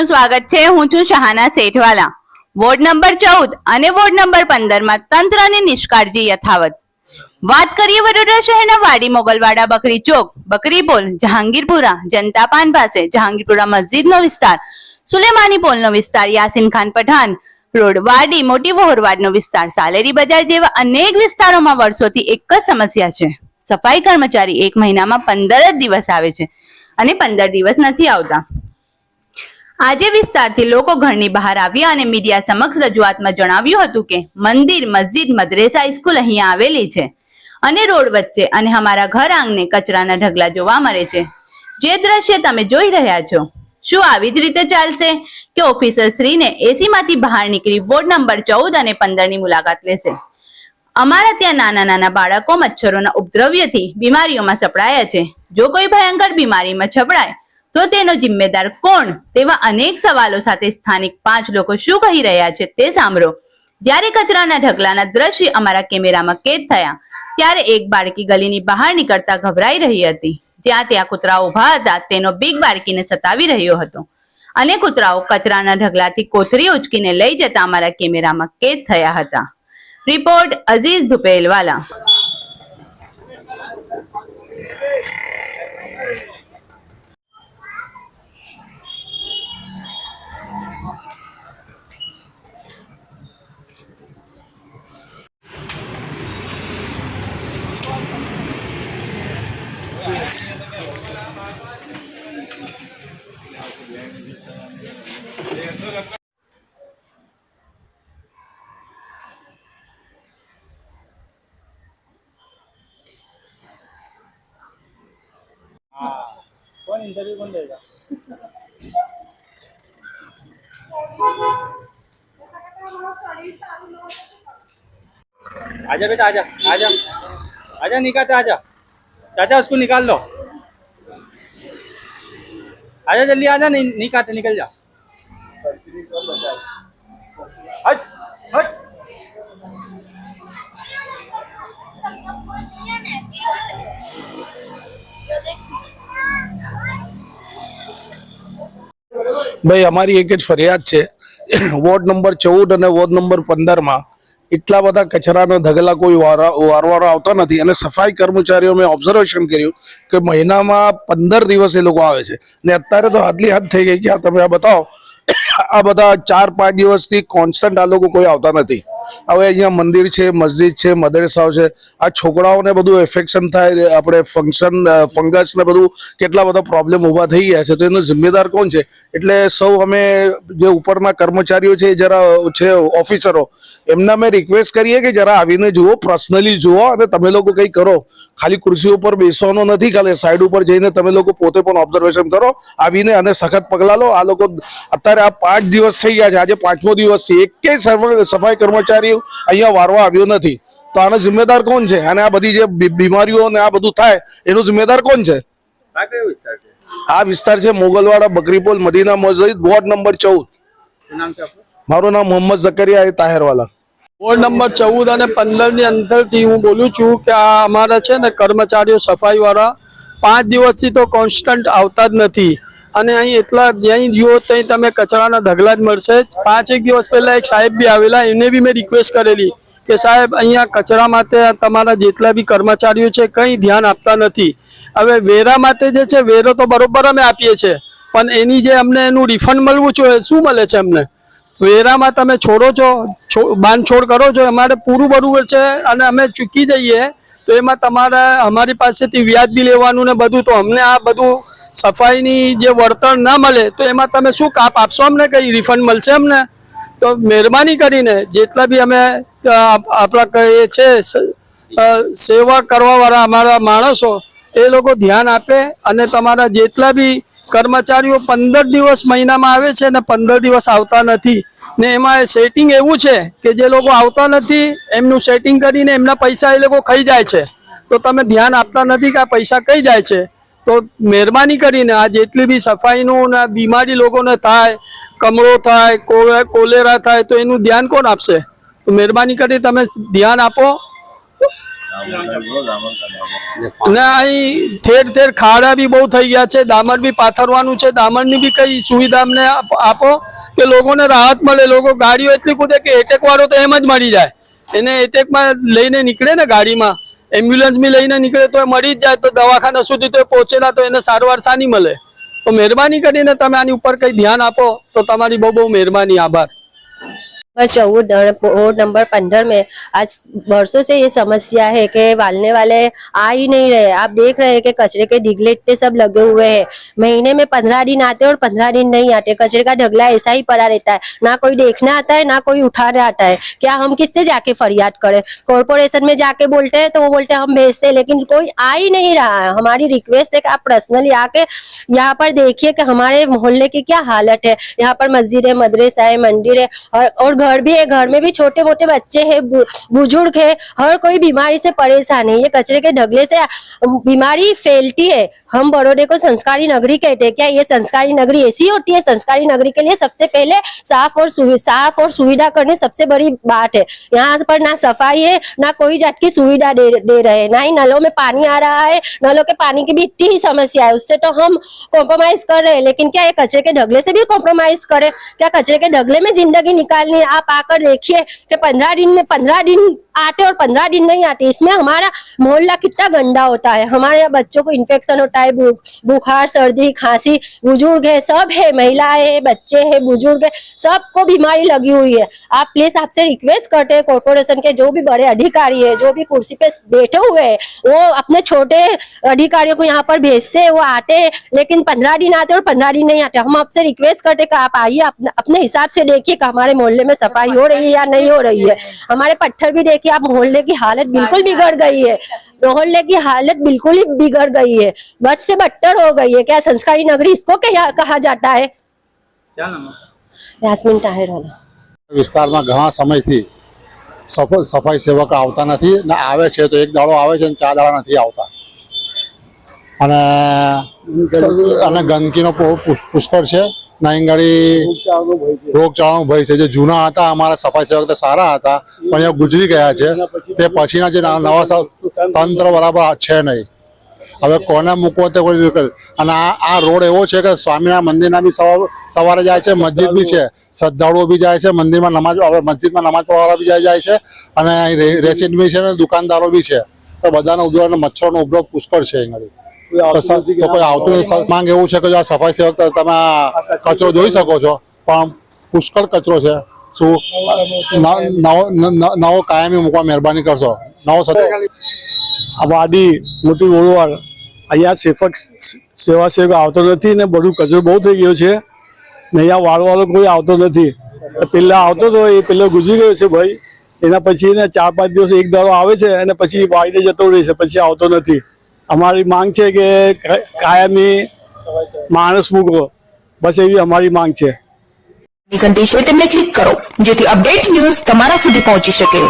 આપનું સ્વાગત છે. હું છું શહાના શેઠવાલા. વોર્ડ નંબર ચૌદ અને વોર્ડ નંબર પંદરમાં તંત્રની નિષ્કાળજી યથાવત. વાત કરીએ વડોદરા શહેરના વાડી મોગલવાડા બકરી ચોક. બકરી પોલ, જહાંગીરપુરા, જનતા પાન પાસે, જહાંગીરપુરા મસ્જિદનો વિસ્તાર, સુલેમાની પોલનો વિસ્તાર, યાસીન ખાન પઠાણ, રોડ વાડી, મોટી વહોરવાડનો વિસ્તાર, સાલેરી બજાર જેવા અનેક વિસ્તારોમાં વર્ષોથી એક જ સમસ્યા છે. સફાઈ કર્મચારી એક મહિનામાં પંદર જ દિવસ આવે છે અને પંદર દિવસ નથી આવતા. આજે વિસ્તારથી લોકો ઘરની બહાર આવ્યા અને મીડિયા સમક્ષ રજૂઆતમાં જણાવ્યું હતું કે, મંદિર, મસ્જિદ, મદ્રેસા સ્કૂલ અહીંયા આવેલી છે અને રોડ વચ્ચે અને અમારા ઘર આંગણે કચરાના ઢગલા જોવા મળે છે. જે દ્રશ્ય તમે જોઈ રહ્યા છો, શું આવી જ રીતે ચાલશે કે ઓફિસર શ્રીને એસીમાંથી બહાર નીકળી વોર્ડ નંબર ચૌદ અને પંદરની મુલાકાત લેશે? અમારા ત્યાં નાના નાના બાળકો મચ્છરોના ઉપદ્રવ્યથી બીમારીઓમાં સપડાયા છે. જો કોઈ ભયંકર બીમારીમાં છપડાય તો તેનો જિમ્મેદાર કોણ? તેવા અનેક સવાલો સાથે સ્થાનિક પાંચ લોકો શું કહી રહ્યા છે તે સાંભળો. જ્યારે કચરાના ઢગલાના દ્રશ્ય અમારા કેમેરામાં કેદ થયા, ત્યારે એક બાળકી ગલીની બહાર નીકળતા ગભરાઈ રહી હતી. જ્યાં ત્યાં કૂતરાઓ ઊભા હતા, તેનો બીગ બાળકીને સતાવી રહ્યો હતો. અને કૂતરાઓ કચરાના ઢગલાથી કોથરી ઉચકીને લઈ જતા અમારા કેમેરામાં કેદ થયા હતા. રિપોર્ટ અઝીઝ ધુપેલવાલા. कौन इंटरव्यू कौन देगा आजा बेटा आजा आजा आजा निकाल आजा चाचा उसको निकाल लो आजा जल्दी आजा नहीं नहीं काटे निकल जा ભાઈ, અમારી એક જ ફરિયાદ છે. વોર્ડ નંબર ચૌદ અને વોર્ડ નંબર પંદરમાં એટલા બધા કચરાના ધગલા કોઈ વારવારો આવતા નથી અને સફાઈ કર્મચારીઓ મેં ઓબ્ઝર્વેશન કર્યું કે મહિનામાં પંદર દિવસ એ લોકો આવે છે. ને અત્યારે તો હાથલી હાથ થઈ ગઈ કે આ તમે આ બતાવો. આ બધા ચાર પાંચ દિવસથી કોન્સ્ટન્ટ આ લોકો કોઈ આવતા નથી. હવે અહીંયા મંદિર છે, મસ્જિદ છે, મદરસાઓ છે. આ છોકરાઓને બધું એફેક્શન થાય આપણે ફંક્શન ફંગસ ને બધું કેટલા બધા પ્રોબ્લેમ ઊભા થઈ ગયા છે. તો એનો જિમ્મેદાર કોણ છે? એટલે સૌ અમે જે ઉપરના કર્મચારીઓ છે જરા છે ઓફિસરો એમને અમે રિક્વેસ્ટ કરીએ કે જરા આવીને જુઓ પર્સનલી જુઓ અને તમે લોકો કંઈ કરો. ખાલી ખુરશી ઉપર બેસવાનો નથી, ખાલી સાઈડ ઉપર જઈને તમે લોકો પોતે પણ ઓબ્ઝર્વેશન કરો, આવીને અને સખત પગલાં લો. આ લોકો અત્યારે આ પાંચ દિવસ થઈ ગયા છે. આજે પાંચમો દિવસ છે. એકેય સર્વ- સફાઈ કર્મચારી અહીંયા વારવા આવ્યો નથી. તો આનો જિમ્મેદાર કોણ છે? અને આ બધી જે બીમારીઓ ને આ બધું થાય એનો જિમ્મેદાર કોણ છે? આ વિસ્તાર છે? આ વિસ્તાર છે મોગલવાડા બકરીપોલ મદીના મસ્જિદ વોર્ડ નંબર ચૌદ. મારું નામ Mohammad Zakariya A Taherwala. Ward number ચૌદ અને પંદરની અંદરથી હું બોલું છું કે આ અમારા છે ને કર્મચારીઓ સફાઈ વાળા પાંચ દિવસથી તો કોન્સ્ટન્ટ આવતા જ નથી. અને અહીં એટલા જ્યાં જુઓ ત્યાં તમે કચરાના ઢગલા જ મળશે. પાંચ એક દિવસ પહેલા એક સાહેબ બી આવેલા, એમને બી મેં રિક્વેસ્ટ કરેલી કે સાહેબ, અહીંયા કચરા માટે તમારા જેટલા બી કર્મચારીઓ છે કંઈ ધ્યાન આપતા નથી. હવે વેરા માટે જે છે, વેરો તો બરોબર અમે આપીએ છીએ, પણ એની જે અમને એનું રિફંડ મળવું જોઈએ, શું મળે છે અમને? વેરામાં તમે છોડો છો, બાંધછોડ કરો છો, અમારે પૂરું બરોબર છે અને અમે ચૂકી જઈએ, તો એમાં તમારે, અમારી પાસેથી વ્યાજ બી લેવાનું ને બધું, તો અમને આ બધું સફાઈની જે વળતર ના મળે, તો એમાં તમે શું કાપ આપશો અમને કઈ? રિફંડ મળશે અમને? તો મહેરબાની કરીને જેટલા બી અમે આપણા કહીએ છે સેવા કરવાવાળા અમારા માણસો, એ લોકો ધ્યાન આપે અને તમારા જેટલા બી કર્મચારીઓ પંદર દિવસ મહિનામાં આવે છે ને પંદર દિવસ આવતા નથી. ને એમાં સેટિંગ એવું છે કે જે લોકો આવતા નથી, એમનું સેટિંગ કરીને એમના પૈસા એ લોકો ખાઈ જાય છે. તો તમે ધ્યાન આપતા નથી કે આ પૈસા કઈ જાય છે? તો મહેરબાની કરીને આ જેટલી બી સફાઈનું ને બીમારી લોકોને થાય, કમળો થાય કોલે- કોલેરા થાય, તો એનું ધ્યાન કોણ આપશે? તો મહેરબાની કરી તમે ધ્યાન આપો. અને અહીં ઠેર ઠેર ખાડા બી બહુ થઈ ગયા છે દામર બી પાથરવાનું છે દામરની બી કઈ સુવિધા અમને આપો કે લોકોને રાહત મળે, લોકો ગાડીઓ એટલી કૂદે કે એટેક વાળો તો એમ જ મળી જાય. એને એટેકમાં લઈને નીકળે ને ગાડીમાં. એમ્બ્યુલન્સ બી લઈને નીકળે તો મળી જ જાય, તો દવાખાના સુધી તો એ પહોંચેલા તો એને સારવાર સાની મળે. તો મહેરબાની કરીને તમે આની ઉપર કંઈ ધ્યાન આપો, તો તમારી બહુ બહુ મહેરબાની, આભાર. नंबर चौदह वार्ड नंबर पंद्रह में आज वर्षों से ये समस्या है कि वालने वाले आ ही नहीं रहे। आप देख रहे हैं कि कचरे के ढिगले इतने सब लगे हुए हैं। महीने में पंद्रह दिन आते और पंद्रह दिन नहीं आते। कचरे का ढगला ऐसा ही पड़ा रहता है। ना कोई देखने आता है, ना कोई उठाने आता है। क्या हम किससे जाके फरियाद करें? कॉरपोरेशन में जाके बोलते हैं तो वो बोलते हैं, हम भेजते हैं। लेकिन कोई आ ही नहीं रहा है। हमारी रिक्वेस्ट है कि आप पर्सनली आके यहाँ पर देखिए कि हमारे मोहल्ले की क्या हालत है। यहाँ पर मस्जिद है, मदरसा है, मंदिर है और घर भी है घर में भी छोटे मोटे बच्चे है बुज़ुर्ग है हर कोई बीमारी से परेशान है। ये कचरे के ढगले से बीमारी फैलती है। हम बड़ौदे को संस्कारी नगरी कहते हैं। क्या ये संस्कारी नगरी ऐसी होती है? संस्कारी नगरी के लिए सबसे पहले साफ़ और साफ़ और सुविधा करने सबसे बड़ी बात है। यहाँ पर ना सफ़ाई है ना कोई जात की सुविधा दे, दे रहे ना ही नलों में पानी आ रहा है नलों के पानी की भी इतनी ही समस्या है। उससे तो हम कॉम्प्रोमाइज कर रहे हैं लेकिन क्या ये कचरे के ढगले से भी कॉम्प्रोमाइज करे? क्या कचरे के ढगले में ज़िंदगी निकालनी आप आकर देखिए कि पंद्रह दिन में पंद्रह दिन आते और पंद्रह दिन नहीं आते, इसमें हमारा मोहल्ला कितना गंदा होता है। हमारे यहाँ बच्चों को इन्फेक्शन होता है बुखार, सर्दी, खांसी, बुज़ुर्ग है, सब है, महिलाएँ है, बच्चे है, बुज़ुर्ग है, सबको बीमारी लगी हुई है। आप प्लीज़ आपसे रिक्वेस्ट करते हैं कॉर्पोरेशन के जो भी बड़े अधिकारी है, जो भी कुर्सी पे बैठे हुए है, वो अपने छोटे अधिकारियों को यहाँ पर भेजते है, वो आते हैं, लेकिन पंद्रह दिन आते और पंद्रह दिन नहीं आते। हम आपसे रिक्वेस्ट करते हैं कि आप आइए, अपने हिसाब से देखिए हमारे मोहल्ले में सफ़ाई हो रही है या नहीं हो रही है। हमारे पत्थर भी आप मोहल्ले की हालत बिल्कुल बिगड़ गई है मोहल्ले की हालत बिल्कुल ही बिगड़ गई है बद से बदतर हो गई है क्या संस्कारी नगरी इसको क्या कहा जाता है क्या नाम है यास्मीन ताहिर वाला વિસ્તારમાં ઘણા સમયથી સફ- સફાઈ સેવકો આવતા નથી ને આવે છે તો એક દાડો આવે છે ને ચાર દાડા નથી આવતા અને સ- અને ગંદકીનો પુ- પુ- પુષ્કળ છે ને અહીં રોગચાળાનો ભય છે. જે જૂના હતા અમારા સફાઈ સેવક સારા હતા પણ એ ગુજરી ગયા છે. તે પછીના જે નવા તંત્ર બરાબર છે નહીં. હવે કોને મૂકવો તે કોઈ અને આ આ રોડ એવો છે કે સ્વામિનારાયણ મંદિરના બી સવાર જાય છે મસ્જિદ બી છે. શ્રદ્ધાળુઓ બી જાય છે મંદિરમાં નમાજ મસ્જિદમાં નમાજ પઢવાવાળા બી જાય છે. અને અહીં બી છે ને દુકાનદારો બી છે. તો બધાનો ઉદ્યોગ અને મચ્છરોનો ઉપદ્રવ પુષ્કળ છે અહીં. તો કોઈ આવતું માંગ એવું છે કે જો આ સફાઈ સેવક તમે કચરો જોઈ શકો છો. પણ પુષ્કળ કચરો છે. શું? નવો કાયમી મૂકવા મહેરબાની કરશો. નવો આ વાડી મોટી ઓળવાડ. અહીંયા સેવક સેવા સેવક આવતો નથી ને બધું કચરો બહુ થઈ ગયો છે. ને અહીંયા વાળવાળો કોઈ આવતો નથી. પેલા આવતો હતો એ પેલો ગુજરી ગયો છે ભાઈ. એના પછી ને ચાર પાંચ દિવસ એક દાડો આવે છે અને પછી વાળીને જતો રહે છે. પછી આવતો નથી. અમારી માંગ છે કે કાયમી માણસ મૂકો બસ એવી અમારી માંગ છે. ઘંટી છે તેમને ક્લિક કરો, જેથી અપડેટ ન્યૂઝ તમારા સુધી પહોંચી શકે.